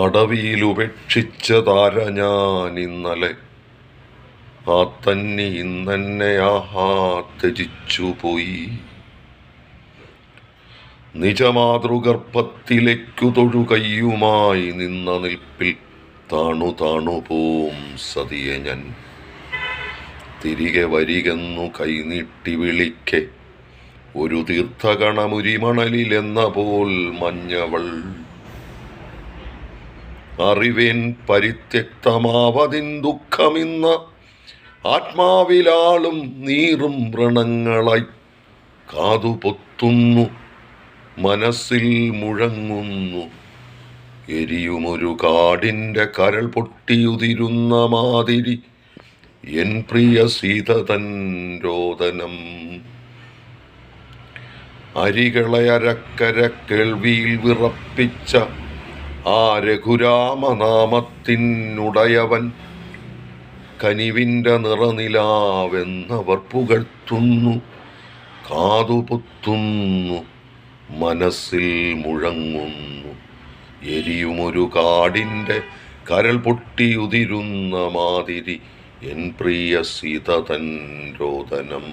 അടവിയിലുപേക്ഷിച്ച താര ഞാൻ ഇന്നലെ ആ തന്നി ഇന്നെന്നെ ആഹാ ത്യജിച്ചു പോയി. നിജമാതൃഗർഭത്തിലേക്കു തൊഴുകയ്യുമായി നിന്ന നിൽപ്പിൽ താണു താണു പോം സതിയെ ഞാൻ. തിരികെ വരികെന്നു കൈനീട്ടി വിളിക്കെ. ഒരു തീർത്ഥകണമുരിമണലിലെന്ന പോൽ മഞ്ഞവൾ അറിവേൻ പരിത്യക്തമാവതിൻ ദുഃഖമിന്ന ആത്മാവിലാളും നീറും വ്രണങ്ങളായി കാതുപൊത്തുന്നു മനസ്സിൽ മുഴങ്ങുന്നു. എരിയുമൊരു കാടിന്റെ കരൾ പൊട്ടിയുതിരുന്ന മാതിരി എൻ പ്രിയ സീത തൻ രോദനം. അരികളെ അരക്കര കേൾവിയിൽ വിറപ്പിച്ച ആ രഘുരാമനാമത്തിനുടയവൻ കനിവിന്റെ നിറനിലാവെന്നവർ പുകഴ്ത്തുന്നു കാതുപുത്തുന്നു മനസ്സിൽ മുഴങ്ങുന്നു. എരിയുമൊരു കാടിന്റെ കരൾ പൊട്ടിയുതിരുന്ന മാതിരി എൻ പ്രിയ സീത തൻ രോദനം.